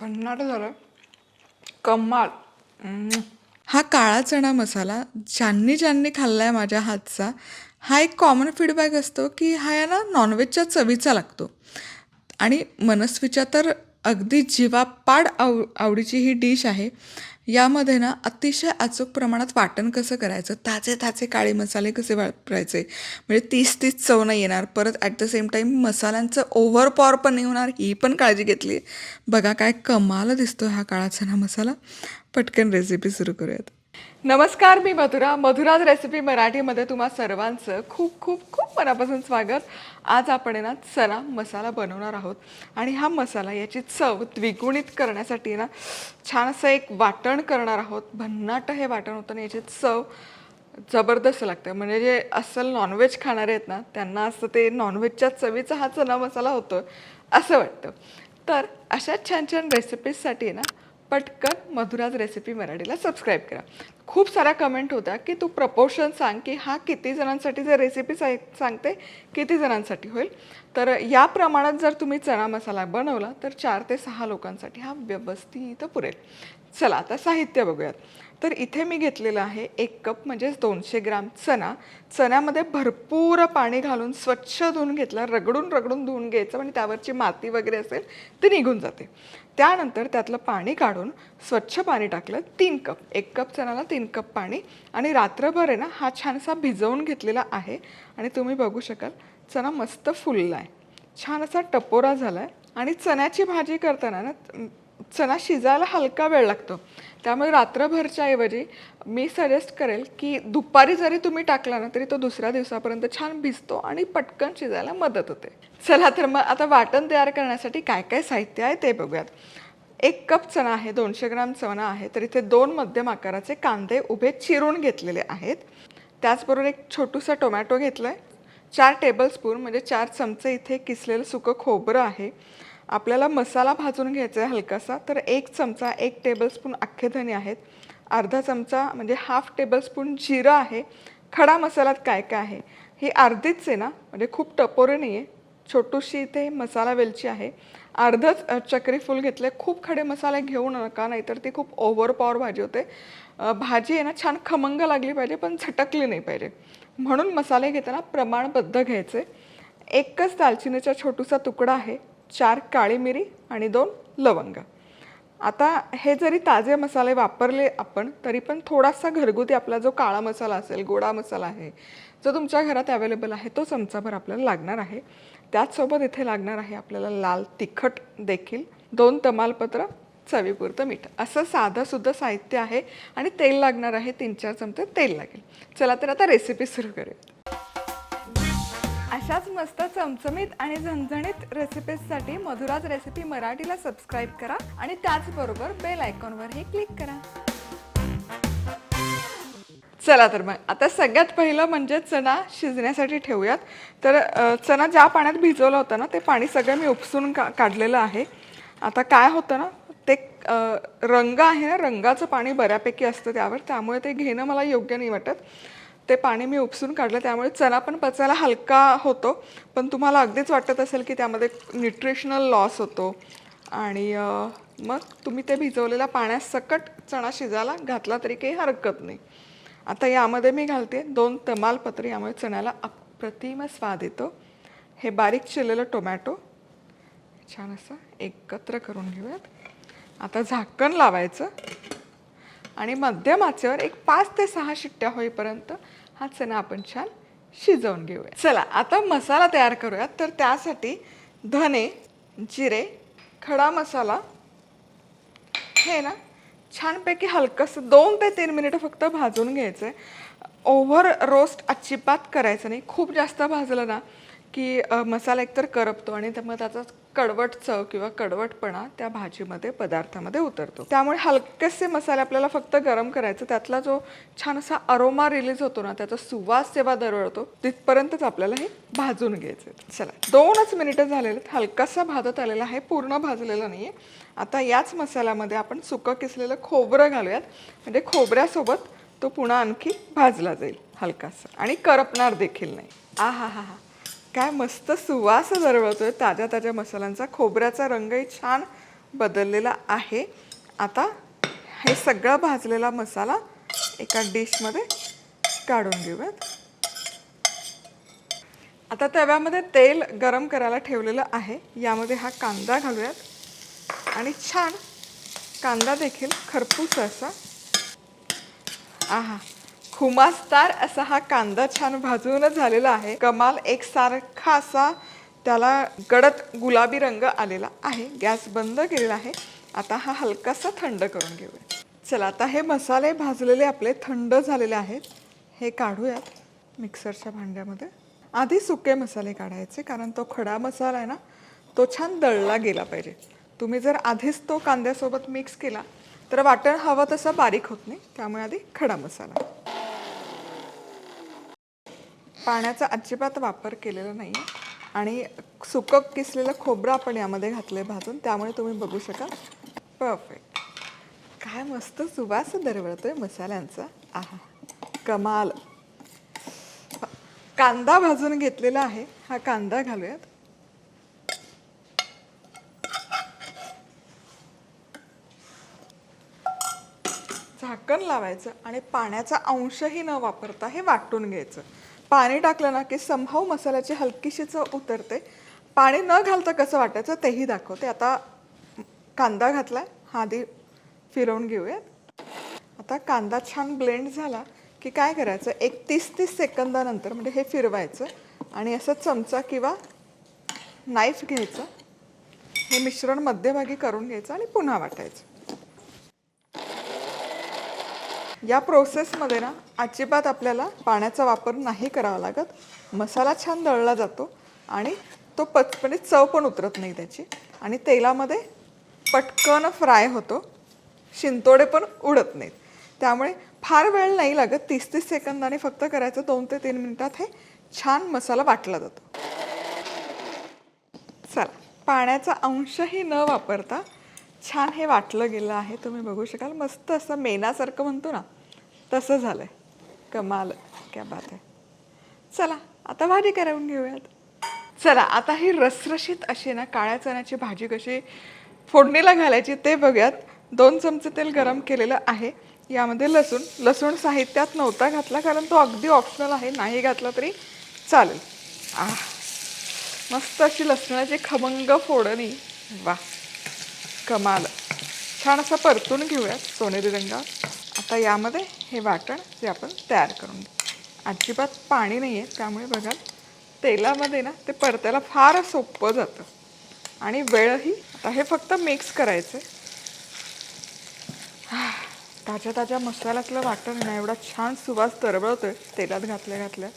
भन्नाट झालं. कमाल. हा काळा चणा मसाला ज्यांनी ज्यांनी खाल्लाय माझ्या हातचा हा एक कॉमन फीडबॅक असतो की हा या ना नॉनव्हेजच्या चवीचा लागतो. आणि मनस्वीच्या तर अगदी जीवापाड आव आवडीची ही डिश आहे. यामध्ये ना अतिशय अचूक प्रमाणात वाटण कसं करायचं? ताजे ताजे काळे मसाले कसे वापरायचे? म्हणजे तीस तीस चव नाही येणार. परत ॲट द सेम टाईम मसाल्यांचं ओव्हर पॉवर पण नाही होणार. ही पण काळजी घेतली. आहे बघा काय कमाल दिसतो हा काळाचा ना मसाला. पटकन रेसिपी सुरू करूयात. नमस्कार मी मधुरा. मधुराज रेसिपी मराठीमध्ये तुम्हा सर्वांचं खूप खूप खूप मनापासून स्वागत. आज आपण आहे ना चना मसाला बनवणार आहोत. आणि हा मसाला याची चव द्विगुणित करण्यासाठी ना छान असं एक वाटण करणार आहोत. भन्नाट हे वाटण होतं आणि याची चव जबरदस्त लागतं. म्हणजे जे अस्सल नॉनव्हेज खाणारे आहेत ना त्यांना असं ते नॉनव्हेजच्या चवीचा हा चना मसाला होतो असं वाटतं. तर अशा छान छान रेसिपीजसाठी ना पटकन मधुराज रेसिपी मराठीला सबस्क्राईब करा. खूप साऱ्या कमेंट होत्या की तू प्रपोर्शन सांग की हा किती जणांसाठी जर रेसिपी सांगते किती जणांसाठी होईल. तर या प्रमाणात जर तुम्ही चणा मसाला बनवला तर चार ते सहा लोकांसाठी हा व्यवस्थित पुरेल. चला आता साहित्य बघूयात. तर इथे मी घेतलेलं आहे एक कप म्हणजेच दोनशे ग्राम चणा. चण्यामध्ये भरपूर पाणी घालून स्वच्छ धुवून घेतला रगडून रगडून धुवून घ्यायचं आणि त्यावरची माती वगैरे असेल ती निघून जाते. त्यानंतर त्यातलं पाणी काढून स्वच्छ पाणी टाकलं तीन कप. एक कप चण्याला तीन कप पाणी आणि रात्रभर आहे ना हा छानसा भिजवून घेतलेला आहे. आणि तुम्ही बघू शकाल चणा मस्त फुलला आहे छान असा टपोरा झाला आहे आणि चण्याची भाजी करताना ना चणा शिजायला हलका वेळ लागतो. त्यामुळे रात्रभरच्या ऐवजी मी सजेस्ट करेल की दुपारी जरी तुम्ही टाकला ना तरी तो दुसऱ्या दिवसापर्यंत छान भिजतो आणि पटकन शिजायला मदत होते. चला तर मग आता वाटण तयार करण्यासाठी काय काय साहित्य आहे ते बघूयात. एक कप चणा आहे दोनशे ग्राम चणा आहे तर इथे दोन मध्यम आकाराचे कांदे उभे चिरून घेतलेले आहेत. त्याचबरोबर एक छोटूसा टोमॅटो घेतला आहे चार टेबलस्पून म्हणजे चार चमचे इथे किसलेलं सुकं खोबरं आहे. आपल्याला मसाला भाजून घ्यायचा आहे हलकासा तर एक चमचा एक टेबलस्पून अख्खे धने आहेत. अर्धा चमचा म्हणजे हाफ टेबलस्पून जिरं आहे. खडा मसाल्यात काय काय आहे? ही अर्धीच आहे ना म्हणजे खूप टपोरे नाही आहे छोटूशी इथे मसाला वेलची आहे. अर्धच अ, चक्री घेतले. खूप खडे मसाले घेऊ नका नाहीतर ती खूप ओव्हर पॉवर भाजी होते. भाजी आहे ना छान खमंग लागली पाहिजे पण झटकली नाही पाहिजे. म्हणून मसाले घेताना प्रमाणबद्ध घ्यायचे. एकच दालचिनीचा छोटूसा तुकडा आहे. चार काळी मिरी आणि दोन लवंग. आता हे जरी ताजे मसाले वापरले आपण तरी पण थोडासा घरगुती आपला जो काळा मसाला असेल गोडा मसाला आहे जो तुमच्या घरात अवेलेबल आहे तो चमचाभर आपल्याला लागणार आहे. त्याचसोबत इथे लागणार आहे आपल्याला लाल तिखट देखील दोन तमालपत्र चवीपुरतं मीठ. असं साधंसुद्धा साहित्य आहे आणि तेल लागणार आहे तीन चार चमचे तेल लागेल. चला तर आता रेसिपी सुरू करूया. अशाच मस्त चमचमीत आणि झणझणीत रेसिपीजसाठी मधुराज रेसिपी मराठीला सबस्क्राईब करा आणि त्याचबरोबर बेल आयकॉनवरही क्लिक करा. चला तर मग आता सगळ्यात पहिलं म्हणजे चणा शिजण्यासाठी ठेवूयात. तर चणा ज्या पाण्यात भिजवलं होतं ना ते पाणी सगळं मी उपसून का काढलेलं आहे. आता काय होतं ना ते रंग आहे ना रंगाचं पाणी बऱ्यापैकी असतं त्यावर त्यामुळे ते घेणं मला योग्य नाही वाटत. ते पाणी मी उपसून काढलं. त्यामुळे चणा पण पचायला हलका होतो. पण तुम्हाला अगदीच वाटत असेल की त्यामध्ये न्यूट्रिशनल लॉस होतो. आणि मग तुम्ही ते भिजवलेल्या पाण्यात सकट चणा शिजायला घातला तरी काही हरकत नाही. आता यामध्ये मी घालते दोन तमालपत्र. यामुळे चण्याला अप्रतिम स्वाद येतो. हे बारीक चिरलेलं टोमॅटो. छान असं एकत्र करून घेऊयात. आता झाकण लावायचं. आणि मध्यम आचेवर एक पाच ते सहा शिट्ट्या होईपर्यंत हा चणा आपण छान शिजवून घेऊया. चला आता मसाला तयार करूयात. तर त्यासाठी धने जिरे खडा मसाला. हे ना छानपैकी हलकंसं दोन ते तीन मिनिटं फक्त भाजून घ्यायचं आहे ओव्हर रोस्ट अजिबात करायचं नाही. खूप जास्त भाजलं ना की मसाला एकतर करपतो आणि त्यामुळे त्याचा कडवट चव किंवा कडवटपणा त्या भाजीमध्ये पदार्थामध्ये उतरतो. त्यामुळे हलकेसे मसाले आपल्याला फक्त गरम करायचं त्यातला जो छान असा अरोमा रिलीज होतो ना त्याचा सुवास जेव्हा दरवळतो तिथपर्यंतच आपल्याला हे भाजून घ्यायचं. आहे. चला दोनच मिनिटं झालेले आहेत. हलकासा भाजत आलेला आहे पूर्ण भाजलेला नाही आहे आता याच मसाल्यामध्ये आपण सुकं किसलेलं खोबरं घालूयात. म्हणजे खोबऱ्यासोबत तो पुन्हा आणखी भाजला जाईल हलकासा. आणि करपणार देखील नाही. आ हा हा हा. काय मस्त सुवास दरवळतोय. ताज्या ताज्या मसाल्यांचा. खोबऱ्याचा रंगही छान बदललेला आहे. आता हे सगळा भाजलेला मसाला एका डिशमध्ये काढून घेऊयात. आता तव्यामध्ये तेल गरम करायला ठेवलेलं आहे. यामध्ये हा कांदा घालूयात. आणि छान कांदा देखील खरपूस असा. आहा. खुमासदार असा हा कांदा छान भाजून झालेला आहे. कमाल एकसारखा असा त्याला गडद गुलाबी रंग आलेला आहे. गॅस बंद केलेला आहे. आता हा हलकासा थंड करून घेऊया. चला आता हे मसाले भाजलेले आपले थंड झालेले आहेत. हे काढूयात मिक्सरच्या भांड्यामध्ये. आधी सुके मसाले काढायचे कारण तो खडा मसाला आहे ना तो छान दळला गेला पाहिजे. तुम्ही जर आधीच तो कांद्यासोबत मिक्स केला तर वाटण हवं तसं बारीक होत नाही. त्यामुळे आधी खडा मसाला. पाण्याचा अजिबात वापर केलेला नाही. आणि सुकं किसलेलं खोबरं आपण यामध्ये घातलं आहे भाजून त्यामुळे तुम्ही बघू शकाल. परफेक्ट काय मस्त सुवास दरवळतोय मसाल्यांचा. आहा कमाल. कांदा भाजून घेतलेला आहे. हा कांदा घालूयात. झाकण लावायचं आणि पाण्याचा अंशही न वापरता हे वाटून घ्यायचं. पाणी टाकलं ना की संभाव मसाल्याची हलकीशी चव उतरते. पाणी न घालता कसं वाटायचं तेही दाखवते. आता कांदा घातला हा आधी फिरवून घेऊयात. आता कांदा छान ब्लेंड झाला की काय करायचं? एक तीस तीस सेकंदानंतर म्हणजे हे फिरवायचं आणि असं चमचा किंवा नाईफ घ्यायचं. हे मिश्रण मध्यभागी करून घ्यायचं आणि पुन्हा वाटायचं. या प्रोसेसमध्ये ना अजिबात आपल्याला पाण्याचा वापर नाही करावा लागत. मसाला छान दळला जातो आणि तो पचपणे चव पण उतरत नाही त्याची. आणि तेलामध्ये पटकन फ्राय होतो. शिंतोडे पण उडत नाहीत. त्यामुळे फार वेळ नाही लागत. तीस तीस सेकंदाने फक्त करायचं. दोन ते तीन मिनिटात हे छान मसाला वाटला जातो. चला पाण्याचा अंशही न वापरता छान हे वाटलं गेलं आहे. तुम्ही बघू शकाल. मस्त असं मेनासारखं म्हणतो ना तसं झालं आहे कमाल. क्या बात आहे चला आता भाजी करून घेऊयात. चला आता ही रसरशीत अशी ना काळ्या चण्याची भाजी कशी फोडणीला घालायची ते बघूयात. दोन चमचे तेल गरम केलेलं आहे. यामध्ये लसूण लसूण साहित्यात नव्हता घातला कारण तो अगदी ऑप्शनल आहे नाही घातला तरी चालेल. आह मस्त अशी लसणाची खमंग फोडणी. वा कमाल. छान असा परतून घेऊयात सोनेरी रंगात. आता यामध्ये हे वाटण जे आपण तयार करून अजिबात पाणी नाही आहे त्यामुळे बघा तेलामध्ये ना ते परतायला फार सोपं जातं. आणि वेळही आता हे फक्त मिक्स करायचं ताज्या ताज्या मसाल्यातलं वाटण आहे ना एवढा छान सुवास तरबळतोय तेलात घातल्या घातल्या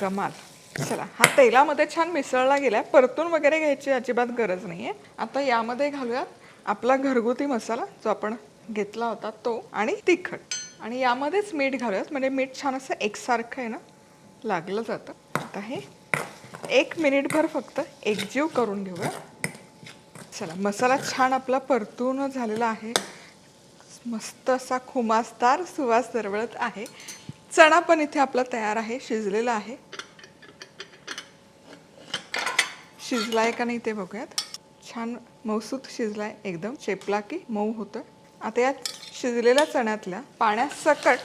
कमाल. चला हा तेलामध्ये छान मिसळला गेलाय परतून वगैरे घ्यायची अजिबात गरज नाही आहे आता यामध्ये घालूयात आपला घरगुती मसाला जो आपण घेतला होता तो आणि तिखट. आणि यामध्येच मीठ घालूयात. म्हणजे मीठ छान असं एकसारखं आहे ना लागलं जातं. आता हे एक मिनिटभर फक्त एकजीव करून घेऊया. चला मसाला छान आपला परतून झालेला आहे. मस्त असा खुमासदार सुवास दरवळत आहे. चणा पण इथे आपला तयार आहे शिजलेला आहे. शिजलाय का नाही ते बघूयात. छान मौसूत शिजलाय एकदम चेपला की मऊ होतं आता यात शिजलेल्या चण्यातल्या पाण्यात सकट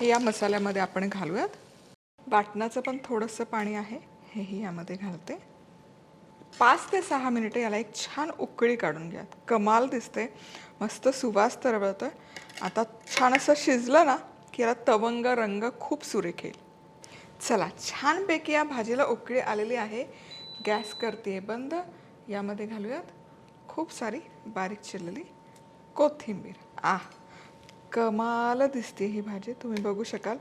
हे या मसाल्यामध्ये आपण घालूयात. वाटणाचं पण थोडंसं पाणी आहे हेही यामध्ये घालते. पाच ते सहा मिनिटं याला एक छान उकळी काढून घ्या. कमाल दिसते. मस्त सुवास तरवळतोय आता छान असं शिजलं ना की याला तवंग रंग खूप सुरेख येईल. चला छानपैकी या भाजीला उकळी आलेली आहे. गॅस करते बंद. यामध्ये घालूयात खूप सारी बारीक चिरलेली कोथिंबीर. आ कमाल दिसते ही भाजी तुम्ही बघू शकाल.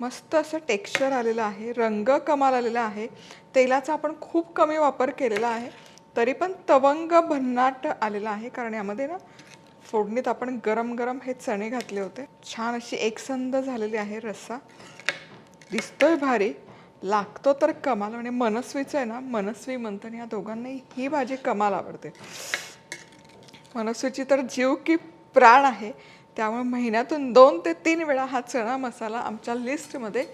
मस्त असं टेक्स्चर आलेलं आहे रंग कमाल आलेला आहे. तेलाचा आपण खूप कमी वापर केलेला आहे तरी पण तवंग भन्नाट आलेला आहे कारण यामध्ये ना फोडणीत आपण गरम गरम हे चणे घातले होते. छान अशी एकसंध झालेली आहे रस्सा. दिसतोय भारी लागतो तर कमाल म्हणजे मनस्वीचं आहे ना मनस्वी मंथन या दोघांनाही ही भाजी कमाल आवडते. मनसुची तर जीव की प्राण आहे. त्यामुळे महिन्यातून दोन ते तीन वेळा हा चणा मसाला आमच्या लिस्टमध्ये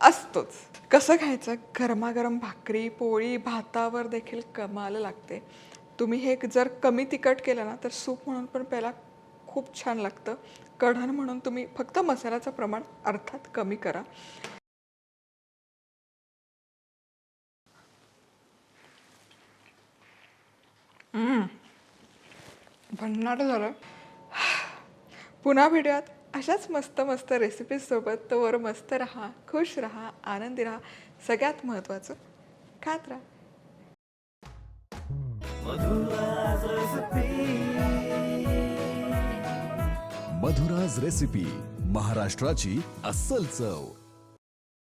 असतोच. कसं खायचं? गरमागरम भाकरी पोळी भातावर देखील कमाल लागते. तुम्ही हे जर कमी तिखट केलं ना तर सूप म्हणून पण प्यायला खूप छान लागतं. कढण म्हणून तुम्ही फक्त मसाल्याचं प्रमाण अर्थात कमी करा. भन्नाट झालं. पुन्हा भेटूयात. अशाच मस्त मस्त रेसिपीजसोबत तोवर मस्त राहा खुश राहा आनंदी राहा. सगळ्यात महत्त्वाचं खात राहा. मधुराज रेसिपी महाराष्ट्राची अस्सल चव.